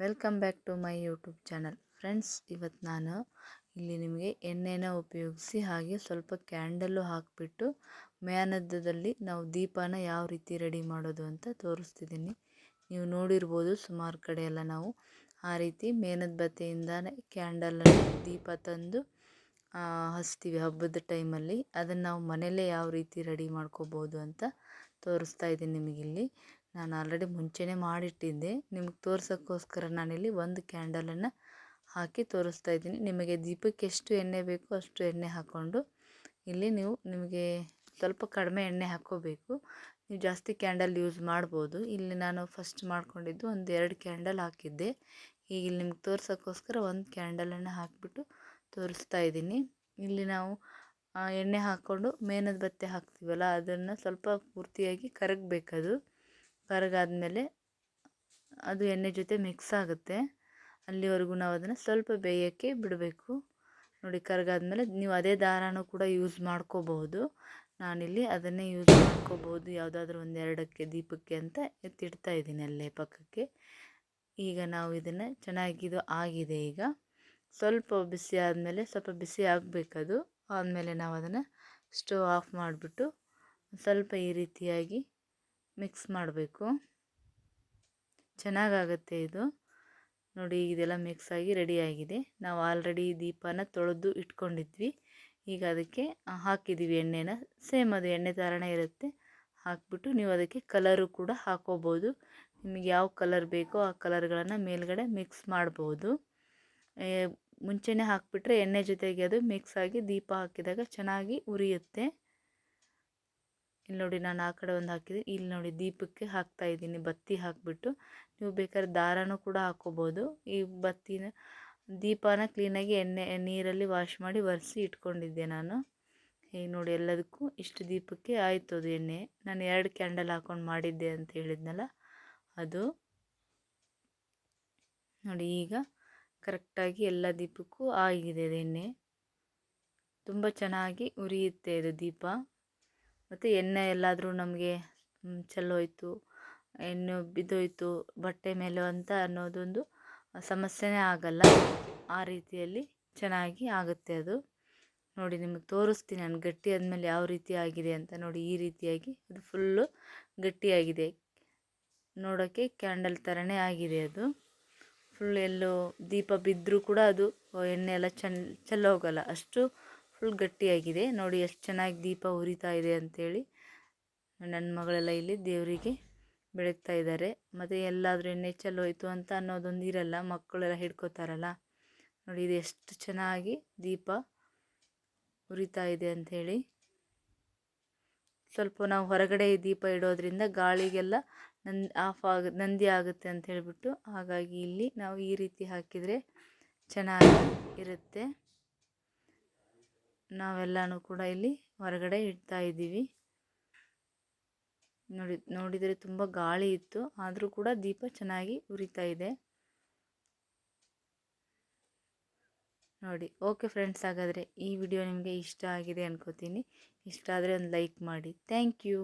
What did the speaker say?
Welcome back to my YouTube channel friends ಇವತ್ತು ನಾನು ಇಲ್ಲಿ ನಿಮಗೆ ಎಣ್ಣೆನ ಉಪಯೋಗಿಸಿ ಹಾಗೆ ಸ್ವಲ್ಪ ಕ್ಯಾಂಡಲ್ಲು ಹಾಕಿಬಿಟ್ಟು ಮ್ಯಾನದ್ದದಲ್ಲಿ ನಾವು ದೀಪನ ಯಾವ ರೀತಿ ರೆಡಿ ಮಾಡೋದು ಅಂತ ತೋರಿಸ್ತಿದ್ದೀನಿ. ನೀವು ನೋಡಿರ್ಬೋದು ಸುಮಾರು ಕಡೆ ಎಲ್ಲ ನಾವು ಆ ರೀತಿ ಮೇನದ ಬತ್ತಿಯಿಂದನೇ ಕ್ಯಾಂಡಲನ್ನು ದೀಪ ತಂದು ಹಚ್ತೀವಿ ಹಬ್ಬದ ಟೈಮಲ್ಲಿ. ಅದನ್ನು ನಾವು ಮನೆಯಲ್ಲೇ ಯಾವ ರೀತಿ ರೆಡಿ ಮಾಡ್ಕೋಬೋದು ಅಂತ ತೋರಿಸ್ತಾ ಇದ್ದೀನಿ ನಿಮಗಿಲ್ಲಿ. ನಾನು ಆಲ್ರೆಡಿ ಮುಂಚೆನೇ ಮಾಡಿಟ್ಟಿದ್ದೆ. ನಿಮ್ಗೆ ತೋರ್ಸೋಕ್ಕೋಸ್ಕರ ನಾನಿಲ್ಲಿ ಒಂದು ಕ್ಯಾಂಡಲನ್ನು ಹಾಕಿ ತೋರಿಸ್ತಾ ಇದ್ದೀನಿ. ನಿಮಗೆ ದೀಪಕ್ಕೆ ಎಷ್ಟು ಎಣ್ಣೆ ಬೇಕೋ ಅಷ್ಟು ಎಣ್ಣೆ ಹಾಕ್ಕೊಂಡು ಇಲ್ಲಿ ನೀವು ನಿಮಗೆ ಸ್ವಲ್ಪ ಕಡಿಮೆ ಎಣ್ಣೆ ಹಾಕ್ಕೋಬೇಕು. ನೀವು ಜಾಸ್ತಿ ಕ್ಯಾಂಡಲ್ ಯೂಸ್ ಮಾಡ್ಬೋದು. ಇಲ್ಲಿ ನಾನು ಫಸ್ಟ್ ಮಾಡ್ಕೊಂಡಿದ್ದು ಒಂದು ಎರಡು ಕ್ಯಾಂಡಲ್ ಹಾಕಿದ್ದೆ. ಈಗ ಇಲ್ಲಿ ನಿಮ್ಗೆ ತೋರ್ಸೋಕ್ಕೋಸ್ಕರ ಒಂದು ಕ್ಯಾಂಡಲನ್ನು ಹಾಕಿಬಿಟ್ಟು ತೋರಿಸ್ತಾ ಇದ್ದೀನಿ. ಇಲ್ಲಿ ನಾವು ಎಣ್ಣೆ ಹಾಕ್ಕೊಂಡು ಮೇನದ ಬತ್ತೆ ಹಾಕ್ತೀವಲ್ಲ, ಅದನ್ನು ಸ್ವಲ್ಪ ಪೂರ್ತಿಯಾಗಿ ಕರಗಬೇಕದು. ಕರಗಾದ್ಮೇಲೆ ಅದು ಎಣ್ಣೆ ಜೊತೆ ಮಿಕ್ಸ್ ಆಗುತ್ತೆ. ಅಲ್ಲಿವರೆಗೂ ನಾವು ಅದನ್ನು ಸ್ವಲ್ಪ ಬೇಯೋಕ್ಕೆ ಬಿಡಬೇಕು. ನೋಡಿ ಕರಗಾದ್ಮೇಲೆ ನೀವು ಅದೇ ದಾರನೂ ಕೂಡ ಯೂಸ್ ಮಾಡ್ಕೋಬಹುದು. ನಾನಿಲ್ಲಿ ಅದನ್ನೇ ಯೂಸ್ ಮಾಡ್ಕೋಬೋದು ಯಾವುದಾದ್ರೂ ಒಂದು ಎರಡಕ್ಕೆ, ದೀಪಕ್ಕೆ ಅಂತ ಎತ್ತಿಡ್ತಾ ಇದ್ದೀನಿ ಅಲ್ಲೇ ಪಕ್ಕಕ್ಕೆ. ಈಗ ನಾವು ಇದನ್ನು ಚೆನ್ನಾಗಿದು ಆಗಿದೆ ಈಗ. ಸ್ವಲ್ಪ ಬಿಸಿ ಆದಮೇಲೆ, ಸ್ವಲ್ಪ ಬಿಸಿ ಆಗಬೇಕದು. ಆದಮೇಲೆ ನಾವು ಅದನ್ನು ಸ್ಟವ್ ಆಫ್ ಮಾಡಿಬಿಟ್ಟು ಸ್ವಲ್ಪ ಈ ರೀತಿಯಾಗಿ ಮಿಕ್ಸ್ ಮಾಡಬೇಕು. ಚೆನ್ನಾಗಾಗತ್ತೆ ಇದು. ನೋಡಿ, ಇದೆಲ್ಲ ಮಿಕ್ಸ್ ಆಗಿ ರೆಡಿಯಾಗಿದೆ ನಾವು ಆಲ್ರೆಡಿ ದೀಪನ ತೊಳೆದು ಇಟ್ಕೊಂಡಿದ್ವಿ. ಈಗ ಅದಕ್ಕೆ ಹಾಕಿದ್ದೀವಿ ಎಣ್ಣೆನ. ಸೇಮ್ ಅದು ಎಣ್ಣೆ ಥರನೇ ಇರುತ್ತೆ. ಹಾಕಿಬಿಟ್ಟು ನೀವು ಅದಕ್ಕೆ ಕಲರು ಕೂಡ ಹಾಕೋಬೋದು. ನಿಮಗೆ ಯಾವ ಕಲರ್ ಬೇಕೋ ಆ ಕಲರ್ಗಳನ್ನು ಮೇಲ್ಗಡೆ ಮಿಕ್ಸ್ ಮಾಡ್ಬೋದು. ಮುಂಚೆನೇ ಹಾಕಿಬಿಟ್ರೆ ಎಣ್ಣೆ ಜೊತೆಗೆ ಅದು ಮಿಕ್ಸ್ ಆಗಿ ದೀಪ ಹಾಕಿದಾಗ ಚೆನ್ನಾಗಿ ಉರಿಯುತ್ತೆ. ಇಲ್ಲಿ ನೋಡಿ ನಾನು ಆ ಕಡೆ ಒಂದು ಹಾಕಿದೆ. ಇಲ್ಲಿ ನೋಡಿ ದೀಪಕ್ಕೆ ಹಾಕ್ತಾ ಇದ್ದೀನಿ. ಬತ್ತಿ ಹಾಕಿಬಿಟ್ಟು ನೀವು ಬೇಕಾದ್ರೆ ದಾರನೂ ಕೂಡ ಹಾಕ್ಕೋಬೋದು. ಈ ಬತ್ತಿನ ದೀಪನ ಕ್ಲೀನಾಗಿ ಎಣ್ಣೆ, ನೀರಲ್ಲಿ ವಾಶ್ ಮಾಡಿ ಒರೆಸಿ ಇಟ್ಕೊಂಡಿದ್ದೆ ನಾನು. ಈಗ ನೋಡಿ ಎಲ್ಲದಕ್ಕೂ ಇಷ್ಟು ದೀಪಕ್ಕೆ ಆಯಿತು ಅದು ಎಣ್ಣೆ. ನಾನು ಎರಡು ಕ್ಯಾಂಡಲ್ ಹಾಕ್ಕೊಂಡು ಮಾಡಿದ್ದೆ ಅಂತ ಹೇಳಿದ್ನಲ್ಲ, ಅದು. ನೋಡಿ ಈಗ ಕರೆಕ್ಟಾಗಿ ಎಲ್ಲ ದೀಪಕ್ಕೂ ಆಗಿದೆ ಅದು ಎಣ್ಣೆ. ತುಂಬ ಚೆನ್ನಾಗಿ ಉರಿಯುತ್ತೆ ಇದು ದೀಪ. ಮತ್ತು ಎಣ್ಣೆ ಎಲ್ಲಾದರೂ ನಮಗೆ ಚೆಲ್ಲೋಯಿತು ಎಣ್ಣೆ ಬಿದ್ದೋಯಿತು, ಬಟ್ಟೆ ಮೇಲೆ ಅಂತ ಅನ್ನೋದೊಂದು ಸಮಸ್ಯೆನೇ ಆಗಲ್ಲ. ಆ ರೀತಿಯಲ್ಲಿ ಚೆನ್ನಾಗಿ ಆಗುತ್ತೆ ಅದು. ನೋಡಿ, ನಿಮಗೆ ತೋರಿಸ್ತೀನಿ ನಾನು ಗಟ್ಟಿ ಆದಮೇಲೆ ಯಾವ ರೀತಿ ಆಗಿದೆ ಅಂತ. ನೋಡಿ, ಈ ರೀತಿಯಾಗಿ ಅದು ಫುಲ್ಲು ಗಟ್ಟಿಯಾಗಿದೆ. ನೋಡೋಕ್ಕೆ ಕ್ಯಾಂಡಲ್ ಥರನೇ ಆಗಿದೆ ಅದು. ಫುಲ್ ಎಲ್ಲೋ ದೀಪ ಬಿದ್ದರೂ ಕೂಡ ಅದು ಎಣ್ಣೆ ಎಲ್ಲ ಚೆಲ್ ಚೆಲ್ಲೋಗಲ್ಲ ಅಷ್ಟು ಫುಲ್ ಗಟ್ಟಿಯಾಗಿದೆ. ನೋಡಿ ಎಷ್ಟು ಚೆನ್ನಾಗಿ ದೀಪ ಉರಿತಾ ಇದೆ ಅಂಥೇಳಿ ನನ್ನ ಮಗಳೆಲ್ಲ ಇಲ್ಲಿ ದೇವರಿಗೆ ಬೆಳಗ್ತಾ ಇದ್ದಾರೆ. ಮತ್ತು ಎಲ್ಲಾದರೂ ಎಣ್ಣೆ ಚೆಲ್ಲೋಯ್ತು ಅಂತ ಅನ್ನೋದೊಂದು ಇರಲ್ಲ, ಮಕ್ಕಳೆಲ್ಲ ಹಿಡ್ಕೋತಾರಲ್ಲ. ನೋಡಿ ಇದು ಎಷ್ಟು ಚೆನ್ನಾಗಿ ದೀಪ ಉರಿತಾ ಇದೆ ಅಂಥೇಳಿ ಸ್ವಲ್ಪ ನಾವು ಹೊರಗಡೆ ದೀಪ ಇಡೋದ್ರಿಂದ ಗಾಳಿಗೆಲ್ಲ ನಂದ್ ಆಫ್ ಆಗ, ನಂದಿ ಆಗುತ್ತೆ ಅಂತ ಹೇಳಿಬಿಟ್ಟು ಹಾಗಾಗಿ ಇಲ್ಲಿ ನಾವು ಈ ರೀತಿ ಹಾಕಿದರೆ ಚೆನ್ನಾಗಿ ಇರುತ್ತೆ. ನಾವೆಲ್ಲನೂ ಕೂಡ ಇಲ್ಲಿ ಹೊರಗಡೆ ಇಡ್ತಾ ಇದ್ದೀವಿ. ನೋಡಿ, ನೋಡಿದರೆ ತುಂಬ ಗಾಳಿ ಇತ್ತು, ಆದರೂ ಕೂಡ ದೀಪ ಚೆನ್ನಾಗಿ ಉರಿತಾ ಇದೆ. ನೋಡಿ, ಓಕೆ ಫ್ರೆಂಡ್ಸ್, ಹಾಗಾದರೆ ಈ ವಿಡಿಯೋ ನಿಮಗೆ ಇಷ್ಟ ಆಗಿದೆ ಅನ್ಕೋತೀನಿ. ಇಷ್ಟ ಆದರೆ ಒಂದು ಲೈಕ್ ಮಾಡಿ. Thank you.